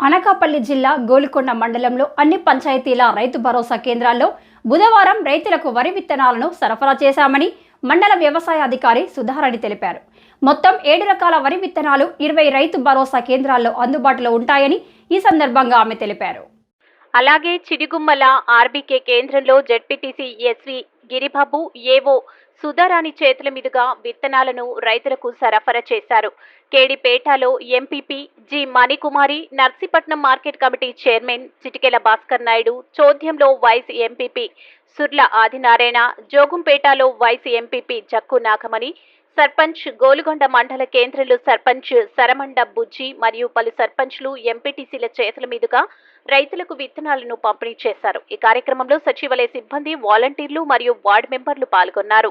అనకాపల్లి జిల్లా గోల్కొండ మండలంలో అన్ని పంచాయతీల రైతు భరోసా కేంద్రాల్లో బుధవారం రైతులకు వరి విత్తనాలను సరఫరా చేశామని మండల వ్యవసాయ అధికారి సుధారాణి తెలిపారు. మొత్తం ఏడు రకాల వరి విత్తనాలు ఇరవై రైతు భరోసా కేంద్రాల్లో అందుబాటులో ఉంటాయని ఈ సందర్భంగా ఆమె తెలిపారు. అలాగే చిడిగుమ్మల ఆర్బీకే కేంద్రంలో ZPTC SV Giribabu AO Sudharani చేతుల మీదుగా విత్తనాలను రైతులకు సరఫరా చేశారు. కేడిపేటలో MPP G Manikumari Narsipatnam market committee chairman Chitikela Bhaskar Naidu చోద్యంలో vice MPP Surla Adinarayana జోగుంపేటలో వైస్ ఎంపీపీ జక్కు నాగమణి సర్పంచ్ గోలుగొండ మండల కేంద్రంలో సర్పంచ్ సరమండ బుజ్జి మరియు పలు సర్పంచ్లు ఎంపీటీసీల చేతుల మీదుగా రైతులకు విత్తనాలను పంపిణీ చేశారు. ఈ కార్యక్రమంలో సచివాలయ సిబ్బంది వాలంటీర్లు మరియు వార్డు మెంబర్లు పాల్గొన్నారు.